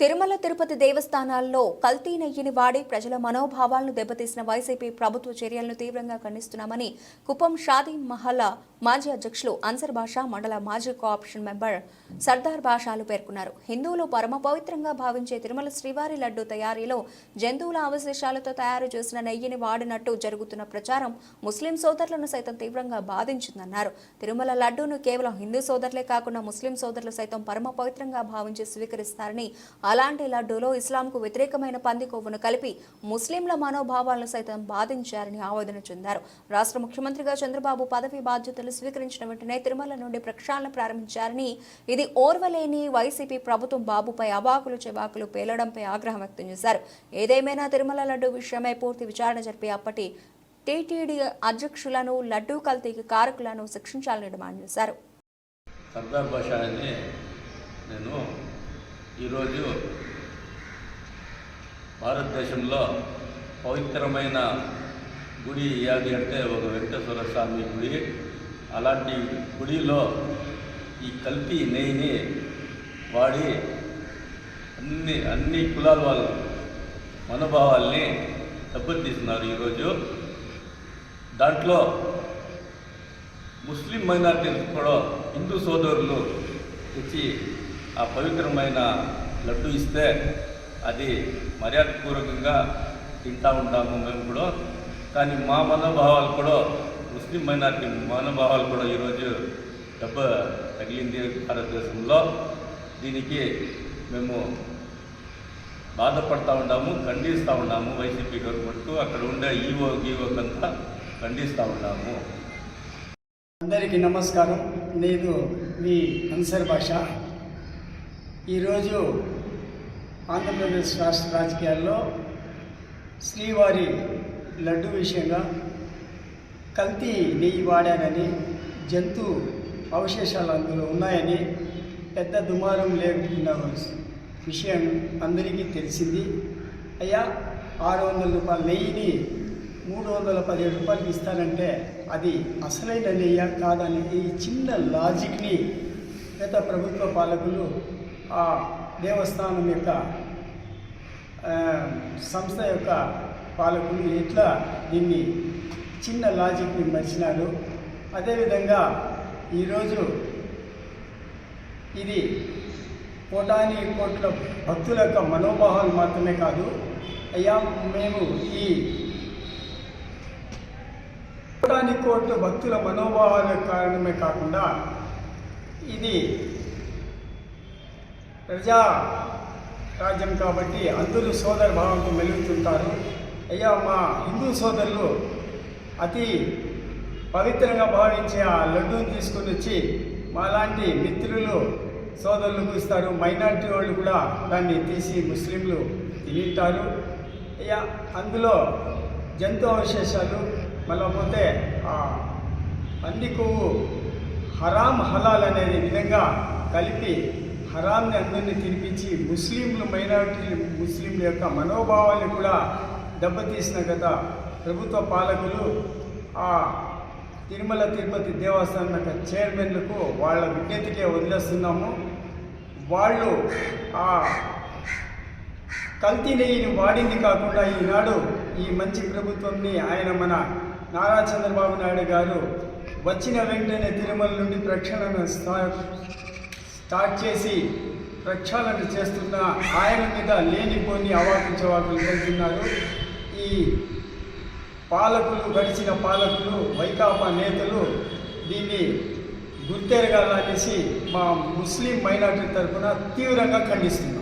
తిరుమల తిరుపతి దేవస్థానాల్లో కల్తీ నెయ్యిని వాడి ప్రజల మనోభావాలను దెబ్బతీసిన వైసీపీ ప్రభుత్వ చర్యలను తీవ్రంగా ఖండిస్తున్నామని కుప్పం షాదీ మహల్లా మాజీ అధ్యక్షులు అన్సర్ బాషా మండల మాజీ కోఆప్షన్ మెంబర్ సర్దార్ బాషాలు పేర్కొన్నారు. హిందువులు పరమ పవిత్రంగా భావించే తిరుమల శ్రీవారి లడ్డు తయారీలో జంతువుల అవశేషాలతో తయారు చేసిన నెయ్యిని వాడినట్టు జరుగుతున్న ప్రచారం ముస్లిం సోదరులను సైతం తీవ్రంగా బాధించిందన్నారు. తిరుమల లడ్డూను కేవలం హిందూ సోదరులే కాకుండా ముస్లిం సోదరులు సైతం పరమ పవిత్రంగా భావించి స్వీకరిస్తారని అలాంటి లడ్డూలో ఇస్లాంకు వ్యతిరేకమైన పంది కొవ్వును కలిపి ముస్లింల మనోభావాలను సైతం బాధించారని ఆవేదన చెందారు. రాష్ట్ర ముఖ్యమంత్రిగా చంద్రబాబు పదవి బాధ్యతలు స్వీకరించిన వెంటనే తిరుమల నుండి ప్రక్షాళన ప్రారంభించారని ఇది ఓర్వలేని వైసీపీ ప్రభుత్వం బాబుపై అవాకులు చెవాకులు పేలడంపై ఆగ్రహం వ్యక్తం చేశారు. ఏదేమైనా తిరుమల లడ్డు విషయమై పూర్తి విచారణ జరిపి అప్పటి టీటీడీ అధ్యక్షులను లడ్డూ కల్తీకి కారకులను శిక్షించాలని డిమాండ్ చేశారు. సర్దార్ భాష అని నేను ఈరోజు భారతదేశంలో పవిత్రమైన గుడి ఏది అంటే ఒక వెంకటేశ్వర స్వామి గుడి. అలాంటి గుడిలో ఈ కల్తీ నెయ్యిని వాడి అన్ని అన్ని కులాల వాళ్ళ మనోభావాల్ని దెబ్బతీస్తున్నారు ఈరోజు. దాంట్లో ముస్లిం మైనార్టీలు కూడా హిందూ సోదరులు తెచ్చి ఆ పవిత్రమైన లడ్డు ఇస్తే అది మర్యాదపూర్వకంగా తింటా ఉంటాము మేము కూడా. కానీ మా మనోభావాలు కూడా ముస్లిం మైనార్టీ మనోభావాలు కూడా ఈరోజు దెబ్బ తగిలింది భారతదేశంలో. దీనికి మేము బాధపడతా ఉన్నాము ఖండిస్తూ ఉన్నాము వైసీపీ గవర్నమెంట్ అక్కడ ఉండే ఈవో గీవోకంతా ఖండిస్తూ ఉన్నాము. అందరికీ నమస్కారం. నేను మీ అన్సర్ భాష ఈరోజు ఆంధ్రప్రదేశ్ రాష్ట్ర రాజకీయాల్లో శ్రీవారి లడ్డు విషయంగా కల్తీ నెయ్యి వాడానని జంతు అవశేషాలు అందులో ఉన్నాయని పెద్ద దుమారం లేకున్న విషయం అందరికీ తెలిసింది. అయ్యా ఆరు వందల రూపాయల నెయ్యిని మూడు వందల పదిహేడు రూపాయలకి ఇస్తానంటే అది అసలైన నెయ్య కాదని ఈ చిన్న లాజిక్ని గత ప్రభుత్వ పాలకులు ఆ దేవస్థానం యొక్క సంస్థ యొక్క పాలకులు ఎట్లా దీన్ని చిన్న లాజిక్ని మర్చినారు అదేవిధంగా ఈరోజు ఇది కోటాని కోట్ల భక్తుల యొక్క మనోభావాలు మాత్రమే కాదు అయ్యా మేము ఈ కోటాని కోట్ల భక్తుల మనోభావాల కారణమే కాకుండా ఇది ప్రజా రాజ్యం కాబట్టి అందరూ సోదర భావంతో మెలుగుతుంటారు. అయ్యా మా హిందూ సోదరులు అతి పవిత్రంగా భావించే ఆ లడ్డూని తీసుకుని వచ్చి మాలాంటి మిత్రులు సోదరులకు ఇస్తారు. మైనారిటీ వాళ్ళు కూడా దాన్ని తీసి ముస్లింలు తింటారు అందులో జంతు అవశేషాలు మళ్ళీ పోతే ఆ పంది కొవ్వు హరాం హలాల్ అనేది విధంగా కలిపి హరాంని అందరినీ తినిపించి ముస్లింలు మైనారిటీ ముస్లింల యొక్క మనోభావాన్ని కూడా దెబ్బతీసిన గత ప్రభుత్వ పాలకులు ఆ తిరుమల తిరుపతి దేవస్థానం యొక్క చైర్మన్లకు వాళ్ళ విజ్ఞతకే వదిలేస్తున్నాము. వాళ్ళు ఆ కల్తీ నెయ్యిని వాడింది కాకుండా ఈనాడు ఈ మంచి ప్రభుత్వంని ఆయన మన నారా చంద్రబాబు నాయుడు గారు వచ్చిన వెంటనే తిరుమల నుండి ప్రక్షాళన స్టా- స్టార్ట్ చేసి ప్రక్షాళన చేస్తున్న ఆయన మీద లేనిపోని అవాకు చవాకులు వెళ్తున్నారు ఈ పాలకులు గడిచిన పాలకులు వైకాపా నేతలు దీన్ని గుర్తెరగాలనేసి మా ముస్లిం మైనార్టీ తరఫున తీవ్రంగా ఖండిస్తున్నాం.